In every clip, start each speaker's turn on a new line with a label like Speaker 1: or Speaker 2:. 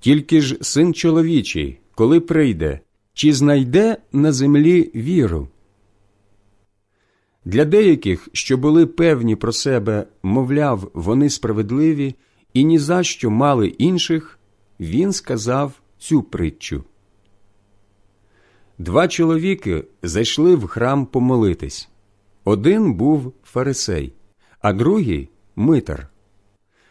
Speaker 1: Тільки ж син чоловічий, коли прийде, чи знайде на землі віру? Для деяких, що були певні про себе, мовляв, вони справедливі і ні за що мали інших, він сказав цю притчу. Два чоловіки зайшли в храм помолитись. Один був фарисей, а другий митар.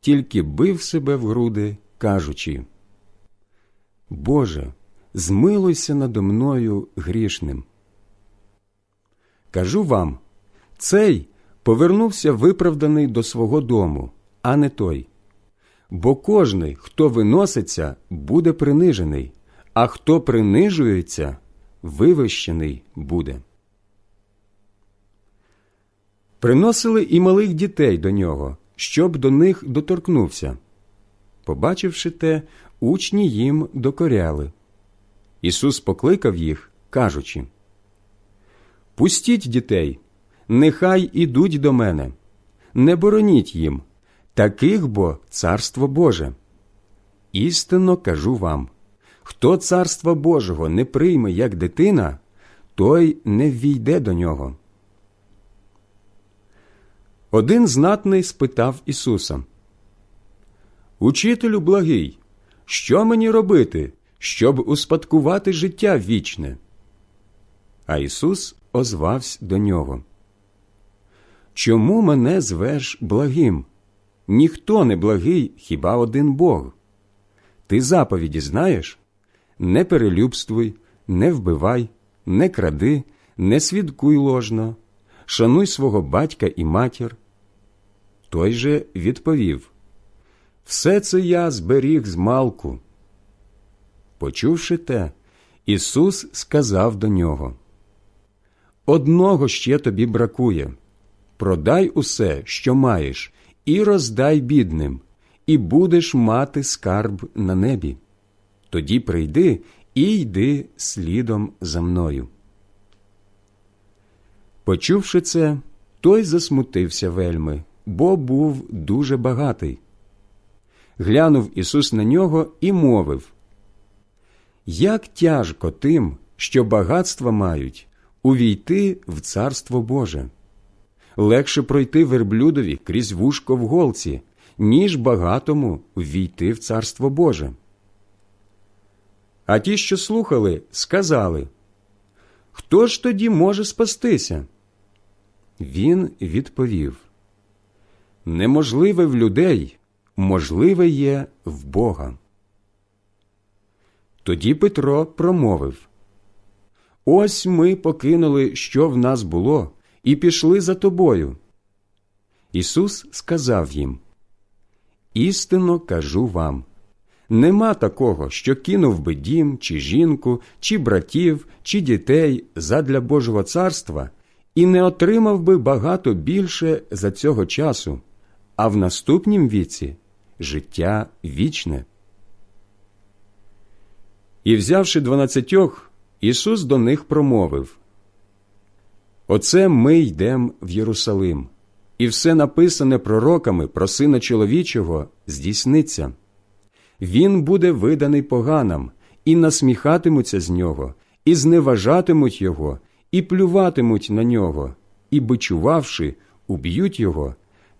Speaker 1: тільки бив себе в груди, кажучи Боже, змилуйся надо мною грішним. Кажу вам, цей повернувся виправданий до свого дому, а не той. Бо кожний, хто виноситься, буде принижений, а хто принижується, вивищений буде. Приносили і малих дітей до нього, щоб до них доторкнувся. Побачивши те, учні їм докоряли. Ісус покликав їх, кажучи Пустіть дітей нехай ідуть до мене, не бороніть їм, таких бо царство Боже. Істинно кажу вам хто царства Божого не прийме як дитина, той не ввійде до нього. Один знатний спитав Ісуса Учителю благий, що мені робити, щоб успадкувати життя вічне? А Ісус озвався до нього Чому мене звеш благим? Ніхто не благий, хіба один Бог. Ти заповіді знаєш не перелюбствуй, не вбивай, не кради, не свідкуй ложно, шануй свого батька і матір. Той же відповів Все це я зберіг з малку. Почувши те, Ісус сказав до нього Одного ще тобі бракує продай усе, що маєш, і роздай бідним, і будеш мати скарб на небі. Тоді прийди і йди слідом за мною. Почувши це, той засмутився вельми, бо був дуже багатий. Глянув Ісус на нього і мовив Як тяжко тим, що багатства мають, увійти в Царство Боже легше пройти верблюдові крізь вушко в голці, ніж багатому ввійти в Царство Боже. А ті, що слухали, сказали Хто ж тоді може спастися? Він відповів Неможливе в людей, можливе є в Бога. Тоді Петро промовив Ось ми покинули, що в нас було, і пішли за тобою. Ісус сказав їм Істинно кажу вам нема такого, що кинув би дім, чи жінку, чи братів, чи дітей задля Божого царства і не отримав би багато більше за цього часу, а в наступнім віці життя вічне. І, взявши дванадцятьох, Ісус до них промовив Оце ми йдемо в Єрусалим, і все написане пророками про Сина чоловічого здійсниться. Він буде виданий поганам, і насміхатимуться з нього, і зневажатимуть його, і плюватимуть на нього, і, бичувавши, уб'ють його,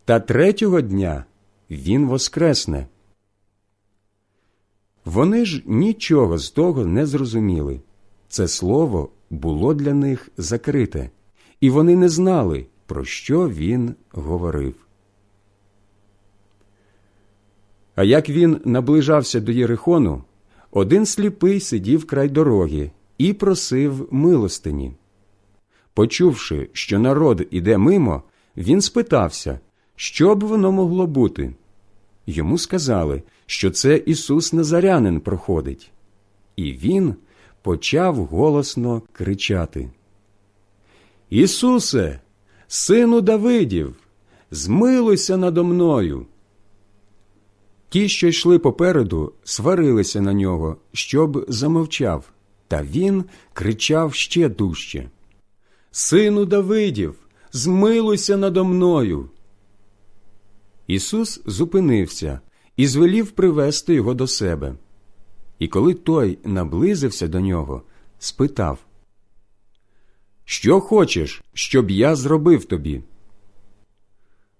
Speaker 1: та третього дня він воскресне. Вони ж нічого з того не зрозуміли. Це слово було для них закрите, і вони не знали, про що він говорив. А як він наближався до Єрихону, один сліпий сидів край дороги і просив милостині. Почувши, що народ іде мимо, він спитався, що б воно могло бути. Йому сказали, що це Ісус Назарянин проходить. І він почав голосно кричати: Ісусе, сину Давидів, змилуйся надо мною. Ті, що йшли попереду, сварилися на нього, щоб замовчав, та він кричав ще дужче. Сину Давидів, змилуйся надо мною. Ісус зупинився і звелів привести його до себе. І коли той наблизився до нього, спитав Що хочеш, щоб я зробив тобі?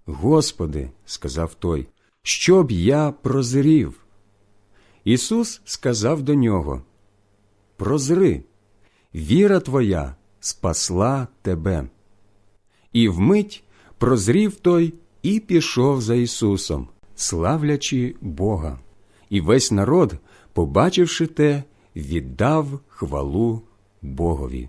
Speaker 1: Господи, сказав той, щоб я прозрів. Ісус сказав до нього Прозри, віра твоя спасла тебе. І вмить прозрів той і пішов за Ісусом, славлячи Бога. І весь народ, побачивши те, віддав хвалу Богові.